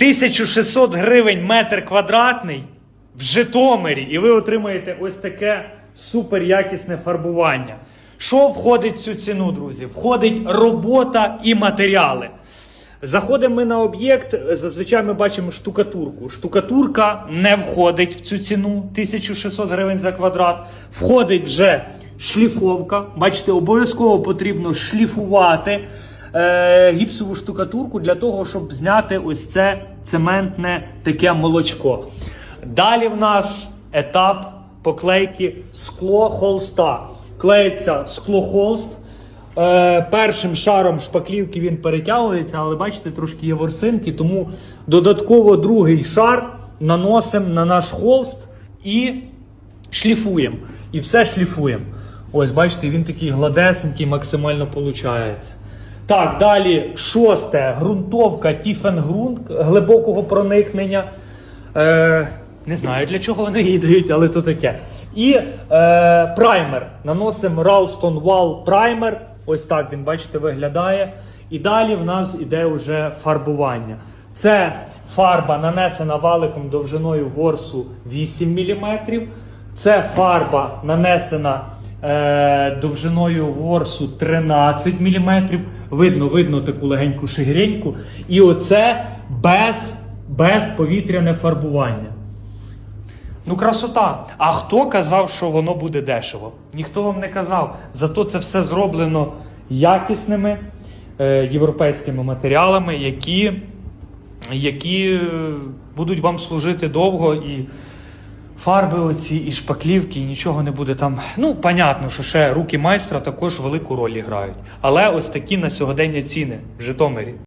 1600 гривень метр квадратний в Житомирі, і ви отримаєте ось таке супер якісне фарбування. Що входить в цю ціну, друзі? Входить робота і матеріали. Заходимо ми на об'єкт, зазвичай ми бачимо штукатурку. Штукатурка не входить в цю ціну 1600 гривень за квадрат. Входить вже шліфовка. Бачите, обов'язково потрібно шліфувати е, гіпсову штукатурку для того, щоб зняти ось це цементне таке молочко. Далі в нас етап поклейки скло холста. Клеїться скло холст. Е, першим шаром шпаклівки він перетягується, але бачите, трошки є ворсинки, тому додатково другий шар наносимо на наш холст і шліфуємо. І все шліфуємо. Ось, бачите, він такий гладесенький, максимально виходить. Так, далі шосте ґрунтовка Тіфенгрунт глибокого проникнення. Е, не знаю для чого вони її дають, але то таке. І е, праймер. Наносимо Ralston Wall праймер. Ось так він, бачите, виглядає. І далі в нас іде вже фарбування. Це фарба нанесена валиком довжиною ворсу 8 мм. Це фарба нанесена довжиною ворсу 13 мм. Видно, видно таку легеньку шигреньку. І оце без, без повітряне фарбування. Ну, красота. А хто казав, що воно буде дешево? Ніхто вам не казав. Зато це все зроблено якісними е, європейськими матеріалами, які, які е, будуть вам служити довго і. Фарби оці і шпаклівки, і нічого не буде там. Ну, понятно, що ще руки майстра також велику роль грають. Але ось такі на сьогодення ціни в Житомирі.